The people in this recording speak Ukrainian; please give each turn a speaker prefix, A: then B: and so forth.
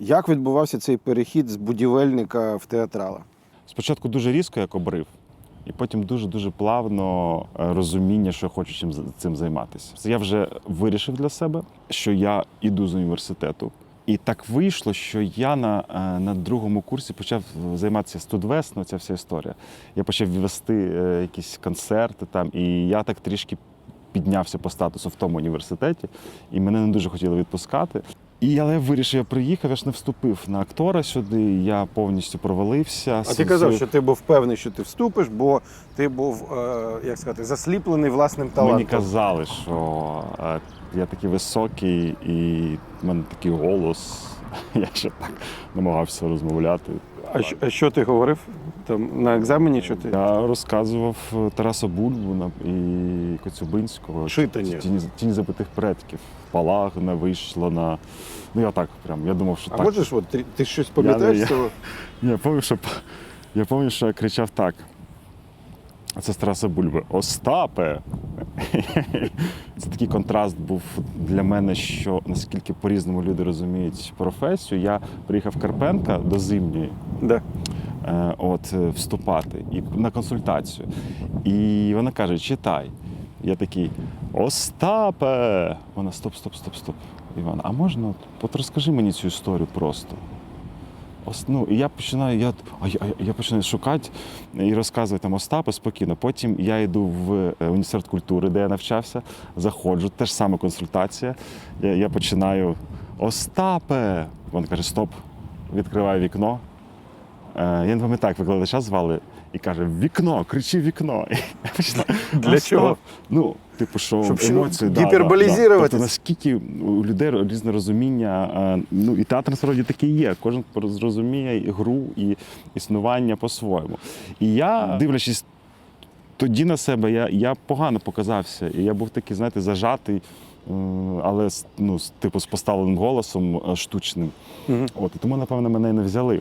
A: Як відбувався цей перехід з будівельника в театрала?
B: Спочатку дуже різко, як обрив, і потім дуже-дуже плавно е, розуміння, що я хочу чим цим займатися. Я вже вирішив для себе, що я іду з університету. І так вийшло, що я на, е, на другому курсі почав займатися студвест, ну, ця вся історія. Я почав вести е, якісь концерти там, і я так трішки піднявся по статусу в тому університеті, і мене не дуже хотіли відпускати. І але я вирішив, я приїхав, я ж не вступив на актора сюди, я повністю провалився.
A: А ти казав, що ти був впевнений, що ти вступиш, бо ти був, е, як сказати, засліплений власним талантом.
B: Мені казали, що е, я такий високий і в мене такий голос. Я ще так намагався розмовляти.
A: А що, а що ти говорив там на екзамені? Що ти
B: Я розказував Тараса Бульбу на- і Коцюбинського.
A: Читання.
B: Тіні, тіні забитих предків. Палагна вийшло на. Ну я так прям. Я думав, що
A: а
B: так.
A: можеш, от ти, ти щось пам'ятаєш?
B: Я-
A: з цього?
B: Я пам'ятаю, що я пам'ятаю, що я кричав так. Це з Тараса Бульби. Остапе! Це такий контраст був для мене, що наскільки по-різному люди розуміють професію. Я приїхав в Карпенка до зимньої
A: Да.
B: е, от, е, вступати і на консультацію. І вона каже: читай. Я такий Остапе! Вона стоп, стоп, стоп, стоп. Іван, а можна? от- От розкажи мені цю історію просто. Ну, і я починаю, я, я, я починаю шукати і розказувати там Остапа спокійно. Потім я йду в е, університет культури, де я навчався, заходжу, теж саме консультація. Я, я починаю Остапе! Він каже, стоп, відкриваю вікно. Е, Я не пам'ятаю, як викладача звали, і каже: вікно, кричи вікно.
A: Для чого?
B: Ну, типу, що
A: Щоб що,
B: емоції да? Да. Тобто, наскільки у людей різне розуміння, е, ну і театр насправді такий є. Кожен зрозуміє і гру і існування по-своєму. І я, дивлячись тоді на себе, я, я погано показався. І я був такий, знаєте, зажатий. е, Але ну, типу з поставленим голосом е, штучним.
A: Мгм.
B: От, і тому, напевно, мене і не взяли.